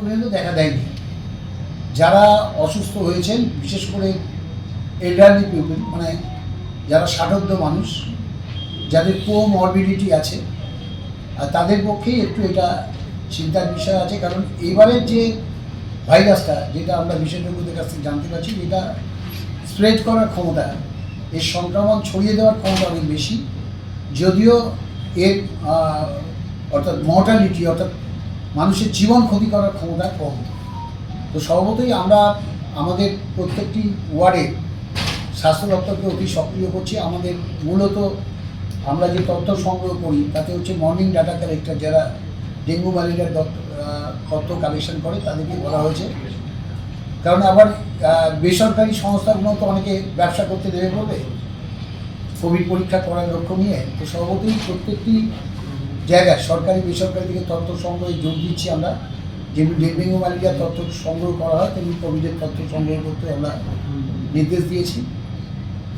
পর্যন্ত দেখা দেয়নি। যারা অসুস্থ হয়েছেন, বিশেষ করে এল্ডারলি পিপুল মানে যারা ষাটোর্ধ মানুষ, যাদের কোমরবিডিটি আছে, আর তাদের পক্ষেই একটু এটা চিন্তার বিষয় আছে, কারণ এবারের যে ভাইরাসটা, যেটা আমরা বিশেষজ্ঞদের কাছ থেকে জানতে পারছি এটা স্প্রেড করার ক্ষমতা, এর সংক্রমণ ছড়িয়ে দেওয়ার ক্ষমতা অনেক বেশি, যদিও এর অর্থাৎ মর্টালিটি অর্থাৎ মানুষের জীবন ক্ষতি করার ক্ষমতা কম। তো সর্বতই আমরা আমাদের প্রত্যেকটি ওয়ার্ডে স্বাস্থ্য দপ্তরকে অতি সক্রিয় করছি। আমাদের মূলত আমরা যে তথ্য সংগ্রহ করি, তাতে হচ্ছে মর্নিং ডাটা কালেক্টর যারা ডেঙ্গু ম্যালেরিয়ার তথ্য কালেকশন করে, তাদেরকে বলা হয়েছে। কারণ আবার বেসরকারি সংস্থাগুলো তো অনেকে ব্যবসা করতে দেবে বলবে কোভিড পরীক্ষা করার লক্ষ্য নিয়ে। তো সর্বতই প্রত্যেকটি জায়গায় সরকারি, বেসরকারি থেকে তথ্য সংগ্রহে যোগ দিচ্ছি আমরা। যেমনি ডেঙ্গু ম্যালেরিয়ার তথ্য সংগ্রহ করা হয়, তেমনি কোভিডের তথ্য সংগ্রহ করতে আমরা নির্দেশ দিয়েছি।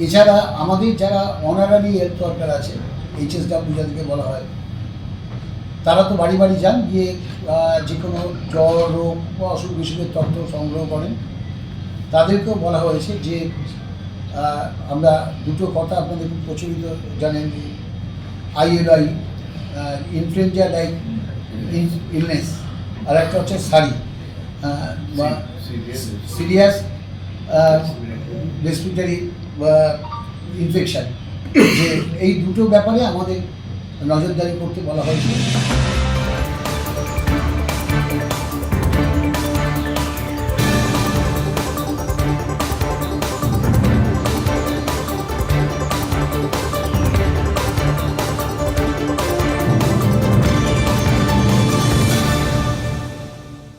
এছাড়া আমাদের যারা অনারারি হেলথ ওয়ার্কার আছে, এইচএসডাব্লিউ যাদেরকে বলা হয়, তারা তো বাড়ি বাড়ি যান, গিয়ে যে কোনো জ্বর, রোগ বা অসুখ বিসুখের তথ্য সংগ্রহ করেন। তাদেরকেও বলা হয়েছে যে আমরা দুটো কথা আপনাদের প্রচলিত জানেন যে আইএলআই ইনফ্লুয়েঞ্জা লাইক ইলনেস আর একটা হচ্ছে শাড়ি বা সিরিয়াস বা ইনফেকশান যে এই দুটো ব্যাপারে আমাদের নজরদারি করতে বলা হয়েছে।